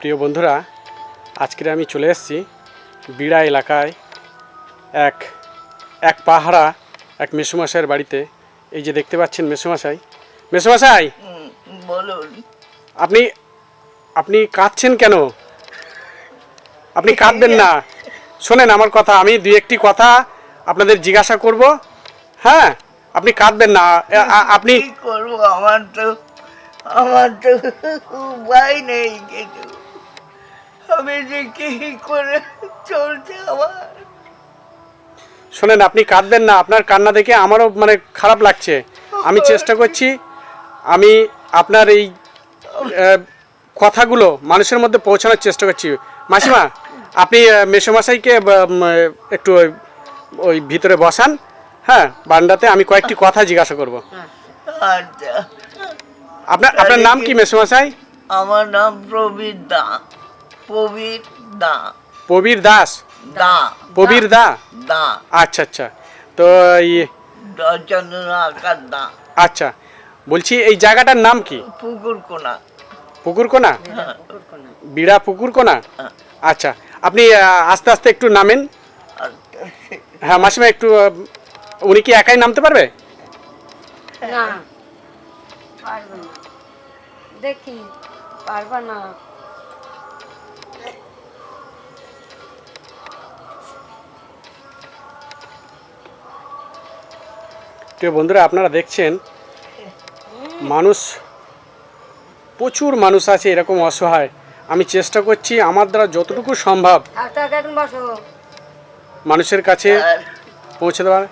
প্রিয় বন্ধুরা আজকে আমি চলে এসেছি বিড়া এলাকায় এক এক পাহারা এক মেসুমশাইয়ের বাড়িতে। এই যে দেখতে পাচ্ছেন মেসুমশাই। মেসুমশাই! বলুন। আপনি আপনি কাঁদছেন কেন? আপনি কাঁদবেন না। শোনেন আমার কথা আমি দুই একটি কথা আপনাদের জিজ্ঞাসা করব। হ্যাঁ আপনি কাঁদবেন না। আপনি করব? আমার তো আমার তো উপায় নেই। কিছু আমি যে কি করে চলছে আমার? শোনেন আপনি কাঁদবেন না। আপনার কান্না দেখে আমারও মানে খারাপ লাগছে। আমি চেষ্টা করছি আমি আপনার এই কথাগুলো মানুষের মধ্যে পৌঁছানোর চেষ্টা করছি। মাসিমা আপনি আহ, মেসোমশাইকে একটু ওই- ওই ভিতরে বসান। হ্যাঁ বান্ডাতে আমি কয়েকটি কথা জিজ্ঞাসা করব। আচ্ছা। আপনার আপনার নাম কি মেসোমশাই? আমার নাম প্রবীর দা। প্রবীর দা। প্রবীর দাস? দা। প্রবীর দা? দা। আচ্ছা আচ্ছা। তো এই চন্দ্র দা। আচ্ছা বলছি এই জায়গাটার নাম কি? পুকুর কোনা। পুকুরকোনা হ্যাঁ, বিড়া পুকুরকোনা হ্যাঁ। আচ্ছা আপনি আস্তে আস্তে একটু নামেন। হ্যাঁ মাসিমা একটু উনি কি একাই নামতে পারবে? না। পারব দেখি পারব না। প্রিয় বন্ধুরা, আপনারা দেখছেন, মানুষ, প্রচুর মানুষ আছে এরকম অসহায়। আমি চেষ্টা করছি আমার দ্বারা যতটুকু সম্ভব মানুষের কাছে পৌঁছে দেওয়ার।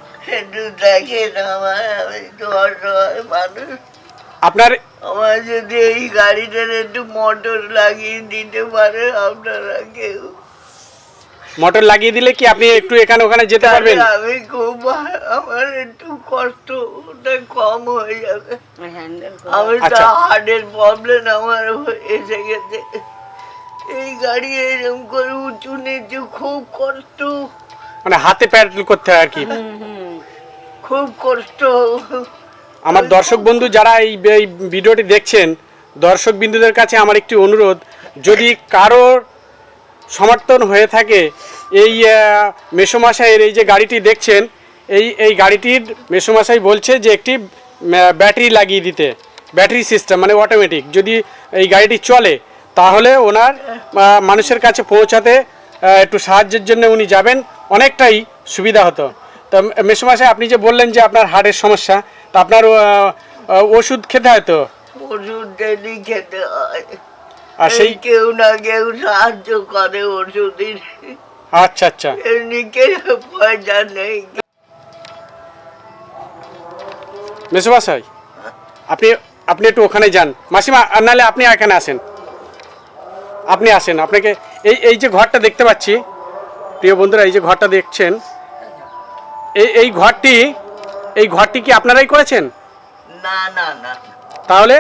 আপনার আমার যদি এই গাড়িটার একটু মোটর লাগিয়ে দিতে পারে, আপনারা কেউ মোটর লাগিয়ে দিলে কি আপনি একটু এখানে ওখানে যেতে পারবেন? আমি খুব আমার একটু কষ্ট ওটা কম হয়ে যাবে। হ্যান্ডেল আমি তো আচ্ছা। হার্টের প্রবলেম আমার হয়ে- এসে গেছে। এই গাড়ি এরকম করে উঁচু নিচু খুব কষ্ট। মানে হাতে প্যাডেল করতে হয় আর কি। খুব কষ্ট। আমার দর্শক বন্ধু যারা এই এই ভিডিওটি দেখছেন দর্শক বিন্দুদের কাছে আমার একটি অনুরোধ যদি কারোর সমর্থন হয়ে থাকে। এই মেসোমশাইয়ের এই যে গাড়িটি দেখছেন, এই এই গাড়িটির মেসোমশাই বলছে যে একটি ব্যাটারি লাগিয়ে দিতে। ব্যাটারি সিস্টেম মানে অটোমেটিক। যদি এই গাড়িটি চলে, তাহলে ওনার মানুষের কাছে পৌঁছাতে একটু সাহায্যের জন্য উনি যাবেন। অনেকটাই সুবিধা হতো। তো, মেসোমশাই, আপনি যে বললেন যে আপনার হার্টের সমস্যা, তা আপনার ওষুধ খেতে হয় তো? ওষুধ খেতে হয়। আর সেই কেউ না কেউ সাহায্য করে ওষুধের। আচ্ছা আচ্ছা। এমনি কেউ পয়সা নেই। মেসোমশাই আপনি আপনি একটু ওখানে যান। মাসিমা আর নাহলে আপনি এখানে আসেন। আপনি আসেন। আপনাকে এই এই যে ঘরটা দেখতে পাচ্ছি প্রিয় বন্ধুরা এই যে ঘরটা দেখছেন এই এই ঘরটি এই ঘরটি কি আপনারাই করেছেন? না না না। তাহলে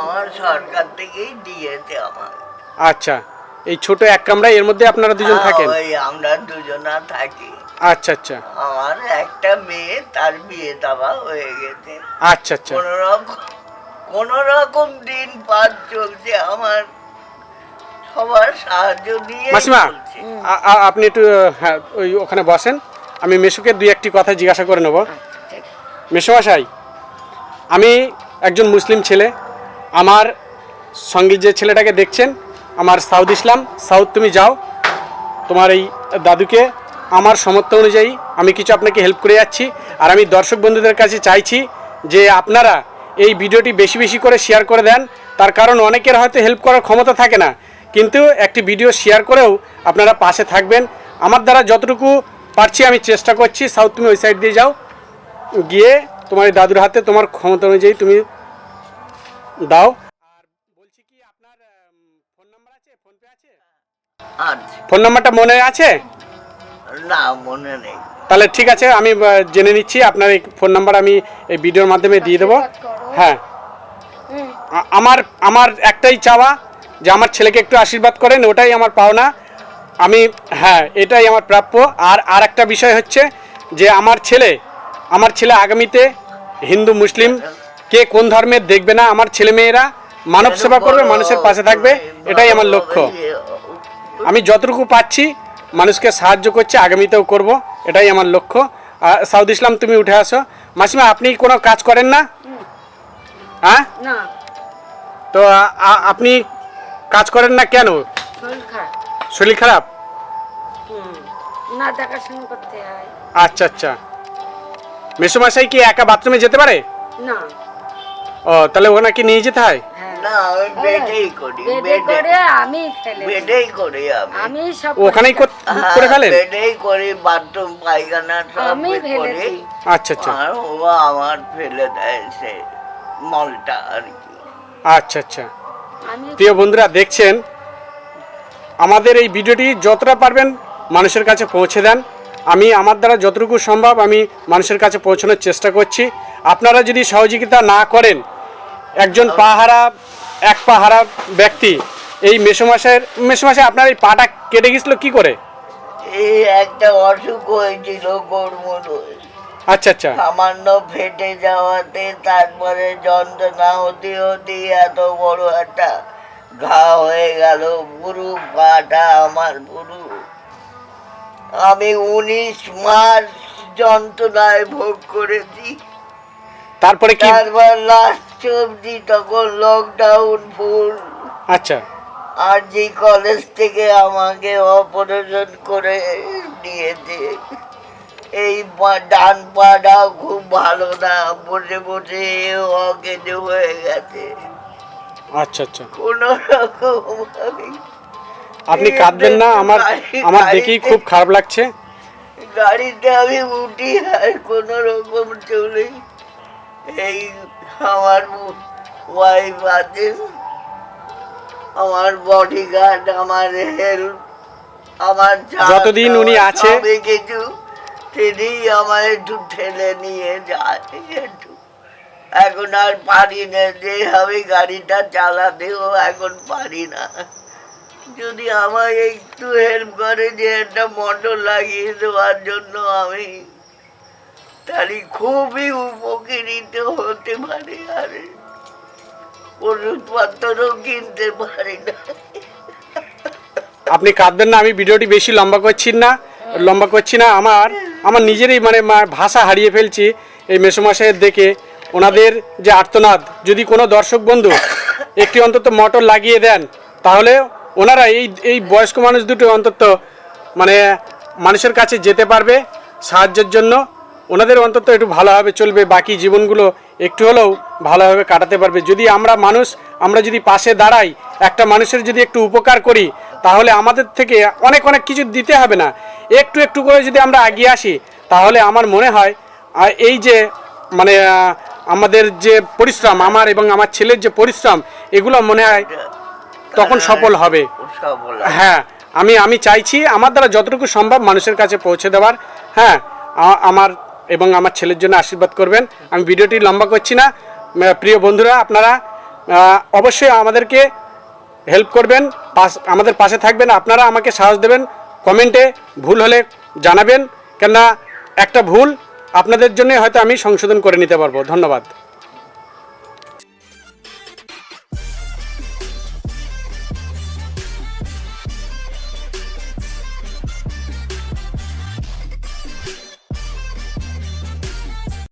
আমার সরকার থেকেই দিয়েছে আমার আচ্ছা এই ছোট এক কামরায় এর মধ্যে আপনারা দুজন হ্যাঁ, থাকেন? ওই আমরা দুজনা থাকি। আচ্ছা আচ্ছা। আমার একটা মেয়ে তার বিয়ে দেওয়া হয়ে গেছে। আচ্ছা আচ্ছা। কোন রকম কোন রকম দিন পার চলছে আমার। সবার সাহায্য নিয়ে মাসিমা আপনি একটু হ্যাঁ ওই ওখানে বসেন। আমি মেশুকে দুই একটি কথা জিজ্ঞাসা করে নেব। মেসোমশাই আমি একজন মুসলিম ছেলে। আমার সঙ্গে যে ছেলেটাকে দেখছেন, আমার সাউদ ইসলাম। সাউথ তুমি যাও। তোমার এই দাদুকে আমার সমর্থ অনুযায়ী আমি কিছু আপনাকে হেল্প করে যাচ্ছি। আর আমি দর্শক বন্ধুদের কাছে চাইছি যে আপনারা এই ভিডিওটি বেশি বেশি করে শেয়ার করে দেন। তার কারণ অনেকের হয়তো হেল্প করার ক্ষমতা থাকে না। কিন্তু একটি ভিডিও শেয়ার করেও আপনারা পাশে থাকবেন। আমার দ্বারা যতটুকু পারছি আমি চেষ্টা করছি। সাউথ তুমি ওই সাইড দিয়ে যাও। গিয়ে তোমার দাদুর হাতে তোমার ক্ষমতা অনুযায়ী তুমি দাও। আর বলছি কি আপনার ফোন নাম্বার আছে? ফোন পে আছে? ফোন নাম্বারটা মনে আছে? না মনে নেই। তাহলে ঠিক আছে আমি জেনে নিচ্ছি। আপনার এই ফোন নাম্বার আমি এই ভিডিওর মাধ্যমে দিয়ে দেবো। হ্যাঁ। আমার আমার একটাই চাওয়া যে আমার ছেলেকে একটু আশীর্বাদ করেন ওটাই আমার পাওনা। আমি হ্যাঁ এটাই আমার প্রাপ্য। আর আর একটা বিষয় হচ্ছে যে আমার ছেলে আমার ছেলে আগামীতে হিন্দু মুসলিম কে কোন ধর্মের দেখবে না আমার ছেলেমেয়েরা মানব সেবা করবে মানুষের পাশে থাকবে এটাই আমার লক্ষ্য। আমি যতটুকু পাচ্ছি মানুষকে সাহায্য করছি আগামীতেও করব এটাই আমার লক্ষ্য। আর সাউদ ইসলাম তুমি উঠে আসো। মাসিমা আপনি কোনো কাজ করেন না? হ্যাঁ? তো আপনি কাজ করেন না কেন? শরীর খারাপ। শরীর না দেখাশোনা করতে হয়। আচ্ছা আচ্ছা। মেসোমশাই কি একা বাথরুমে যেতে পারে? না। ও তাহলে ওখানে কি নিয়ে যেতে হয়? হ্যাঁ না আমি বেডেই করি বেডে বেডে। করে আমি ফেলে বেডেই করি আমি। আমি সব ওখানেই হ্যাঁ, করে ফেলেন? বেডেই করি বাথরুম পায়খানা সব করি। আচ্ছা আচ্ছা। আর ও আমার ফেলে দেয় সে মলটা আর কি। আচ্ছা আচ্ছা। প্রিয় বন্ধুরা দেখছেন? আমাদের এই ভিডিওটি যতটা পারবেন মানুষের কাছে পৌঁছে দেন। আমি আমার দ্বারা যতটুকু সম্ভব আমি মানুষের কাছে পৌঁছানোর চেষ্টা করছি। আপনারা যদি সহযোগিতা না করেন একজন পাহারা এক পাহারা ব্যক্তি। এই মেসোমাসের মেসোমাসে আপনার এই পাটা কেটে গেছিল কি করে? এই একটা অসুখ হয়েছিল আচ্ছা আচ্ছা। সামান্য ফেটে যাওয়াতে তারপরে যন্ত্রণা হতে হতে এত বড় একটা ঘা হয়ে গেল। পুরো পাটা আমার পুরো। আমি উনিশ মাস যন্ত্রণায় ভোগ করেছি। তারপরে কি? তারপর লাস্ট চলছি তখন লকডাউন ফুল আচ্ছা। আর যে কলেজ থেকে আমাকে অপারেশন করে দিয়েছে এই ডান পাটাও খুব ভালো না বসে বসে অকেজ হয়ে গেছে। আচ্ছা আচ্ছা। কোনো রকম আপনি কাঁদবেন না আমার আমার দেখেই খুব খারাপ লাগছে। গাড়িতে আমি উঠি আর কোনো রকম চলে এই আমার ওয়াইফ আছে। আমার বডিগার্ড আমার হেল্প আমার যতদিন উনি আছে- কিছু তিনি আমার একটু ঠেলে নিয়ে যায় একটু। এখন আর পারি না যে আমি গাড়িটা চালাতেও এখন পারি না। যদি আমায় একটু হেল্প করে যে একটা মোটর লাগিয়ে দেওয়ার জন্য আমি তাহলে খুবই উপকৃত হতে পারে আর ওষুধপত্রও কিনতে পারি না। আপনি কাঁদবেন না, আমি ভিডিওটি বেশি লম্বা করছি না, লম্বা করছি না, আমার আমার নিজেরই মানে ভাষা হারিয়ে ফেলছি এই মেসোমশাইয়ের দেখে। ওনাদের যে আর্তনাদ, যদি কোনো দর্শক বন্ধু একটি অন্তত মোটর লাগিয়ে দেন, তাহলে ওনারা এই এই বয়স্ক মানুষ দুটো অন্তত মানে মানুষের কাছে যেতে পারবে সাহায্যের জন্য। ওনাদের অন্তত একটু ভালোভাবে চলবে বাকি জীবনগুলো একটু হলেও ভালোভাবে কাটাতে পারবে। যদি আমরা মানুষ আমরা যদি পাশে দাঁড়াই একটা মানুষের যদি একটু উপকার করি তাহলে আমাদের থেকে অনেক অনেক কিছু দিতে হবে না। একটু একটু করে যদি আমরা এগিয়ে আসি তাহলে আমার মনে হয় এই যে মানে আমাদের যে পরিশ্রম আমার এবং আমার ছেলের যে পরিশ্রম এগুলো মনে হয় তখন সফল হবে। হ্যাঁ আমি আমি চাইছি আমার দ্বারা যতটুকু সম্ভব মানুষের কাছে পৌঁছে দেওয়ার। হ্যাঁ আমার এবং আমার ছেলের জন্য আশীর্বাদ করবেন। আমি ভিডিওটি লম্বা করছি না। প্রিয় বন্ধুরা, আপনারা অবশ্যই আমাদেরকে হেল্প করবেন পাশ আমাদের পাশে থাকবেন। আপনারা আমাকে সাহস দেবেন, কমেন্টে ভুল হলে জানাবেন। কেননা, একটা ভুল আপনাদের জন্য হয়তো আমি সংশোধন করে নিতে পারব। ধন্যবাদ।